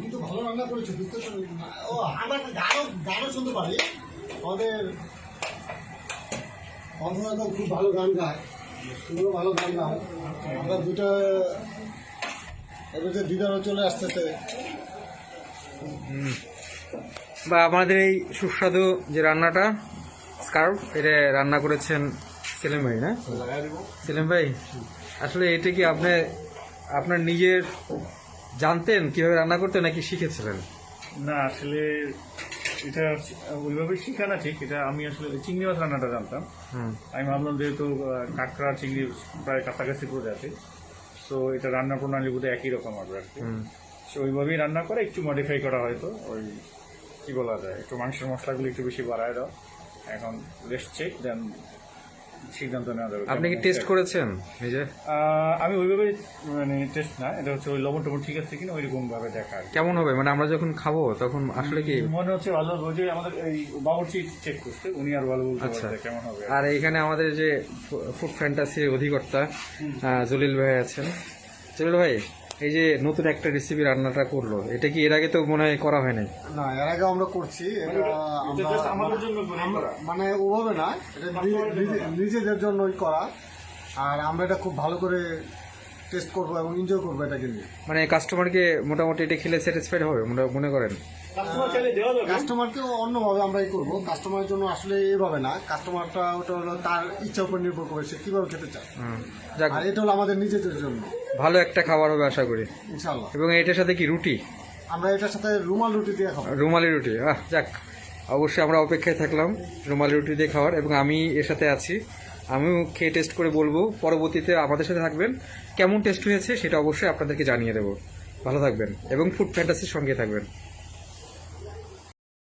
কিন্তু ভালো রান্না করেছ, বুঝতে ও আমরা গানও গানও শুনতে পারি। আমাদের অন্ধনাথ খুব ভালো গান গায়। তুমিও ভালো গান গায়। আমরা দুটো, এবারে দিদারও চলে আসতেছে। হুম। বা আমাদের এই সুস্বাদু যে রান্নাটা স্কার্ফ এটা রান্না করেছেন সেলিম ভাই না? সেলিম ভাই আসলে এটা কি আপনি আপনার নিজের জানতেন কীভাবে রান্না করতে নাকি শিখেছিলেন? না আসলে এটা ওইভাবে শিখা না ঠিক এটা আমি আসলে চিংড়ি মাছ রান্নাটা জানতাম। আমি ভাবলাম যেহেতু কাঁকড়া চিংড়ি প্রায় কাছাকাছি প্রজাতি তো এটা রান্না প্রণালী বোধহয় একই রকম আর কি। সো ওইভাবেই রান্না করে একটু মডিফাই করা হয়তো ওই কি বলা যায়? একটু মাংসের মশলাগুলো একটু বেশি বাড়ায় দাও। এখন রেস্ট চেক দেন সিদ্ধান্ত নেওয়া যাবে আপনি কি টেস্ট করেছেন? নিজে আমি ওইভাবে মানে টেস্ট না এটা হচ্ছে ওই লবণ টবণ ঠিক আছে কিনা ওইরকম ভাবে দেখা কেমন হবে? মানে আমরা যখন খাব তখন আসলে কি মনে হচ্ছে ভালো যে আমাদের এই বাবুর্চি চেক করছে উনি আর ভালো বলতে আচ্ছা। কেমন হবে আর এখানে আমাদের যে ফুড ফ্যান্টাসির অধিকর্তা জলিল ভাই আছেন। জলিল ভাই এই যে নতুন একটা রেসিপি রান্নাটা করল এটা কি এর আগে তো মনে হয় করা হয় নাই না এর আগে আমরা করছি। মানে ওভাবে না এটা নি- নিজে- নিজেদের জন্যই করা। আর আমরা এটা খুব ভালো করে টেস্ট করব এবং এনজয় করব এটাকে নিয়ে। মানে কাস্টমারকে মোটামুটি এটা খেলে স্যাটিসফাইড হবে মনে- মনে করেন? কাস্টমার চাইলে দেওয়া যাবে। কাস্টমারকেও অন্যভাবে আমরা এই করব। কাস্টমারের জন্য আসলে এভাবে না। কাস্টমারটা ওটা হলো তার ইচ্ছার উপর নির্ভর করে সে কীভাবে খেতে চায়। যাক। আর এটা হলো আমাদের নিজেদের জন্য। ভালো একটা খাবার হবে আশা করি। ইনশাল্লাহ এবং এটার সাথে কি রুটি? আমরা এটার সাথে রুমাল রুটি দিয়ে খাব। রুমালি রুটি আহ যাক। অবশ্যই আমরা অপেক্ষায় থাকলাম রুমালি রুটি দিয়ে খাওয়ার এবং আমি এর সাথে আছি। আমিও খেয়ে টেস্ট করে বলব পরবর্তীতে আমাদের সাথে থাকবেন। কেমন টেস্ট হয়েছে সেটা অবশ্যই আপনাদেরকে জানিয়ে দেবো। ভালো থাকবেন এবং ফুড ফ্যান্টাসির সঙ্গে থাকবেন।